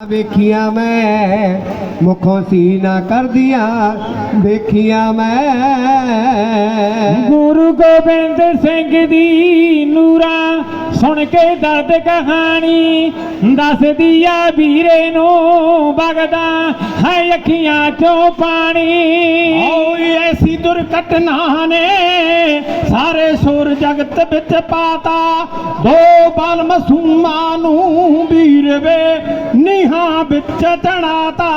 ਵੇਖੀਆਂ ਮੈਂ ਮੁਖੋਂ ਸੀ ਨਾ ਕਰਦੀਆਂ ਵੇਖੀਆਂ ਮੈਂ। ਗੁਰੂ ਗੋਬਿੰਦ ਸਿੰਘ ਦੀ ਨੂਰਾ ਸੁਣ ਕੇ ਦਰਦ ਕਹਾਣੀ ਦੱਸਦੀ ਆ ਵੀਰੇ ਨੂੰ ਵਗਦਾ ਹੈ ਅੱਖੀਆਂ ਚੋਂ ਪਾਣੀ। ਓਏ ਐਸੀ ਦੁਰਘਟਨਾ ਨੇ ਸਾਰੇ ਸੁਰ ਜਗਤ ਵਿੱਚ ਪਾਤਾ ਦੋ ਬਾਲ ਮਾਸੂਮਾਂ ਨੂੰ ਵੇ ਨੀਹਾਂ ਵਿੱਚ ਤਣਾਤਾ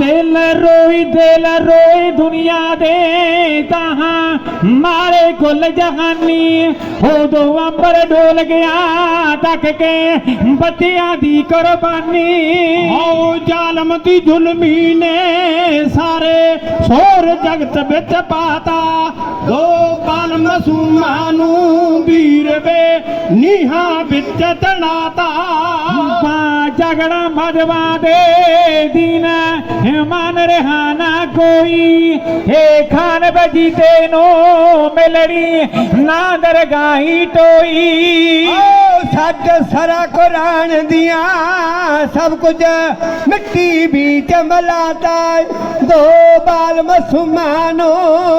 ਦਿਲ ਰੋਈ ਦਿਲ ਰੋਈ ਦੁਨੀਆ ਦੇ ਤਾਹਾਂ ਮਾਰੇ ਗੁੱਲ ਜਹਾਨੀ ਉਦੋਂ ਅੰਬਰ ਡੋਲ ਗਿਆ ਤੱਕ ਕੇ ਬੱਚਿਆਂ ਦੀ ਕੁਰਬਾਨੀ। ਓ ਜ਼ਾਲਮ ਦੀ ਜ਼ੁਲਮੀ ਨੇ ਸਾਰੇ ਸੋਰ ਜਗਤ ਵਿੱਚ ਪਾਤਾ। ਦੋ ਬਾਲ ਮਾਸੂਮਾਂ ਨੂੰ ਵੀਰ ਵੇ ਨੀਹਾਂ ਵਿੱਚ ਤਣਾਤਾ ਝਗੜਾ ਮਜਵਾ ਦੇ ਦੀਨ ਮਨ ਰਹਾ ਨਾ ਕੋਈ। ਹੇ ਖਾਨ ਬਜੀ ਤੇ ਨੂੰ ਮਿਲਣੀ ਨਾ ਦਰਗਾਹੀ ਟੋਈ। ਓ ਸੱਚ ਸਰਾ ਕੁਰਾਨ ਦੀਆਂ ਸਭ ਕੁਝ ਮਿੱਟੀ ਵਿੱਚ ਮਲਾਤਾ ਦੋ ਬਾਲ ਮਸੂਮਾਨੋ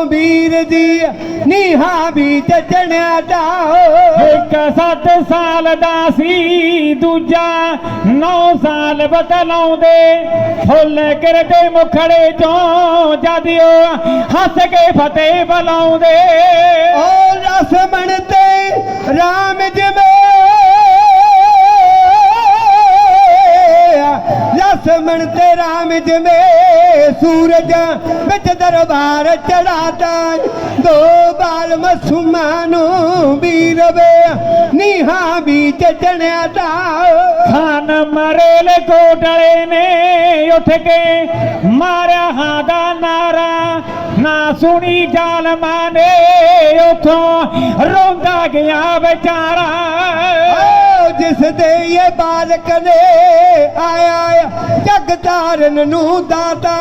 ਵੀਰ ਦੀ ਨੀਹਾਂ ਵਿੱਚ ਚਣਿਆ ਤਾ ਇੱਕ ਸੱਤ ਸਾਲ ਦਾ ਸੀ ਦੂਜਾ ਨੌ ਸਾਲ ਬਦਲਾਉਂਦੇ। ਫੁੱਲ ਕਰਦੇ ਮੁਖੜੇ ਚੋਂ ਜਦਿਓ ਹੱਸ ਕੇ ਫਤਿਹ ਬੁਲਾਉਂਦੇ। ਓ ਰਸਮਣ ਤੇ ਰਾਮ ਜਮੇ ਲਸਮਣ ਤੇ ਰਾਮ ਜਮੇ ਸੂਰਜ ਵਿੱਚ ਦਰਬਾਰ ਚੜਾਤਾ ਦੋ ਬਾਲ ਮਸੂਮਾਨੋ ਵੀਰ ਵੇ ਨੀਹਾਂ ਵਿੱਚ ਚਣਿਆ ਤਾ ਖਾਨ ਮਰੇਲੇ ਕੋਟਲੇ ਨੇ ਉੱਠ ਕੇ ਮਾਰਿਆ ਹਾਂ ਦਾ ਨਾਰਾ। ਨਾ ਸੁਣੀ ਜ਼ਾਲਮਾਂ ਨੇ ਉਥੋਂ ਰੋਂਦਾ ਗਿਆ ਵਿਚਾਰਾ। ਜਿਸ ਦੇ ਇਹ ਬਾਲਕ ਨੇ ਆਇਆ ਜਗ ਤਾਰਨ ਨੂੰ ਦਾਤਾ।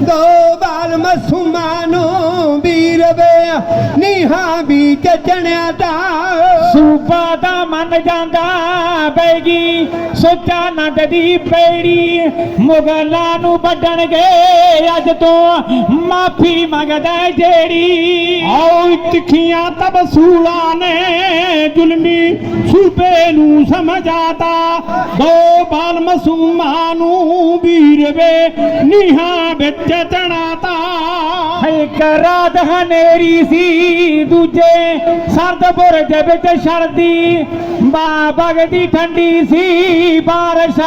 ਦੋ ਬਾਲ ਮਸੂਮਾਨੋ ਵੀਰ ਵੇ ਨੀਹਾਂ ਵਿੱਚ ਚਣਿਆ ਤਾ। ਸੂਬਾ ਦਾ ਮਨ ਜਾਂਦਾ ਬੈਗੀ ਸੋਚਾ ਨੰਦ ਦੀ ਪੇੜੀ। ਮੁਗਲਾਂ ਨੂੰ ਵੱਢਣਗੇ ਅੱਜ ਤੋਂ ਮਾਫੀ ਮੰਗਦਾ ਜਿਹੜੀ। ਆਓ ਤਿੱਖੀਆਂ ਤਬਸੂਲਾਂ ਨੇ ਜ਼ੁਲਮੀ ਸੂਬੇ ਨੂੰ ਸਮਝਾਤਾ ਦੋ ਬਾਲ ਮਾਸੂਮਾਂ ਨੂੰ ਵੀਰ ਵੇ ਨੀਹਾਂ ਵਿੱਚ ਤਣਾਤਾ ਇੱਕ ਰਾਤ ਹਨੇਰੀ ਸੀ ਦੂਜੇ ਸਰਦ ਬੁਰਜ ਵਿੱਚ ਛੜਦੀ। ਬਾ ਬਗਦੀ ਠੰਡੀ ਸੀ ਬਾਰਿਸ਼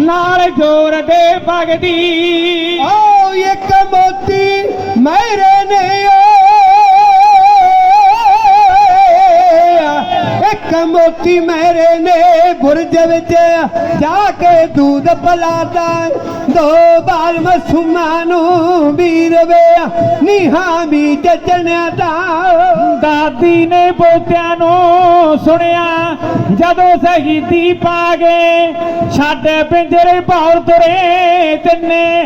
ਨਾਲ ਜ਼ੋਰ ਦੇ ਵਗਦੀ ਓ ਇੱਕ ਮੋਤੀ ਮੇਰੇ ਨੇ ਮੋਤੀ ਮੇਰੇ ਨੇ ਬੁਰਜ ਵਿੱਚ ਜਾ ਕੇ ਦੂਧ ਪਲਾਤਾ। ਦੋ ਬਾਲ ਮਸੂਮਾਂ ਨੂੰ ਵੀਰ ਵੇ ਨੀਹਾਂ ਵੀ ਚਣਿਆ ਤਾ ਦਾਦੀ ਨੇ ਬੋਤਿਆਂ ਨੂੰ ਸੁਣਿਆ। ਜਦੋਂ ਸ਼ਹੀਦੀ ਪਾ ਗਏ ਸਾਡੇ ਪਿੰਜਰੇ ਭੌਰ ਤੁਰੇ ਤਿੰਨੇ।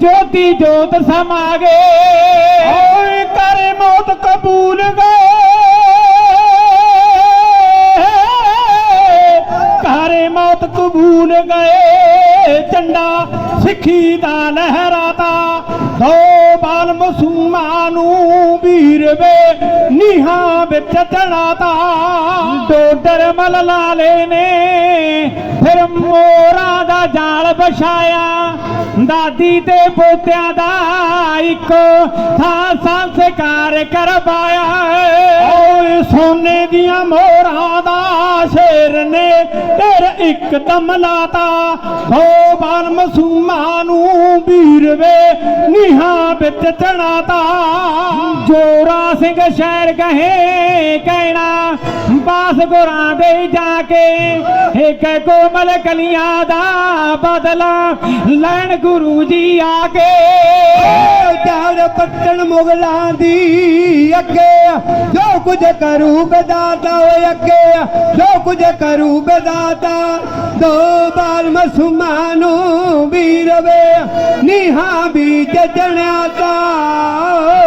ਜੋਤੀ ਜੋਤ ਸਮਾ ਗਏ। ਓਏ ਕਰੇ ਮੌਤ ਕਬੂਲ ਗਏ। ਕਰੇ ਕਬੂਲ ਗਏ। ਝੰਡਾ ਸਿੱਖੀ ਦਾ ਲਹਿਰਾਤਾ। ਦੋ ਬਾਲ ਮਸੂਮਾਂ ਨੂੰ ਵੀਰ ਵੇ ਨੀਹਾਂ ਵਿੱਚ ਚੜਾਤਾ। ਡੋਡਰ ਮਲ ਲਾਲੇ ਨੇ ਫਿਰ ਮੋਰਾਂ ਦਾ ਜਾਲ ਵਿਛਾਇਆ। ਦਾਦੀ ਤੇ ਪੋਤਿਆਂ ਦਾ ਇੱਕੋ ਥਾਂ ਸੰਸਕਾਰ ਕਰਵਾਇਆ। ਓਏ ਸੋਨੇ ਦੀਆਂ ਮੋਹਰਾਂ ਦਾ ਸ਼ੇਰ ਨੇ ਤੇਰ ਇੱਕ ਲਾਤਾ। ਦੋ ਬਾਲ ਮਾਸੂਮਾਂ ਨੂੰ ਵੀਰ ਵੇ ਨੀਹਾਂ ਵਿੱਚ ਚੜਾਤਾ। ਜੋਰਾ ਸਿੰਘ ਸ਼ਹਿਰ ਕਹੇ, ਕਹਿਣਾ, ਬਾਸ ਗੁਰਾਂ ਦੇ ਜਾ ਕੇ ਇੱਕ ਕੋਮਲ ਕਲੀਆਂ ਦਾ ਬਦਲਾ ਲੈਣ ਗੁਰੂ ਜੀ ਆ ਕੇ। ਚਾਰ ਪੱਟਣ ਮੁਗਲਾਂ ਦੀ ਅੱਗੇ ਜੋ ਕੁਝ ਕਰੂ ਬਦਾਤਾ ਓਏ ਅੱਗੇ ਜੋ ਕੁਝ ਕਰੂ ਬਦਾਤਾ, ਦੋ ਬਾਲ ਮਸੂਮਾਂ ਵੀਰਵੇ ਵੀਰ ਨੀਹਾਂ ਵੀ ਜਣਿਆ ਤਾ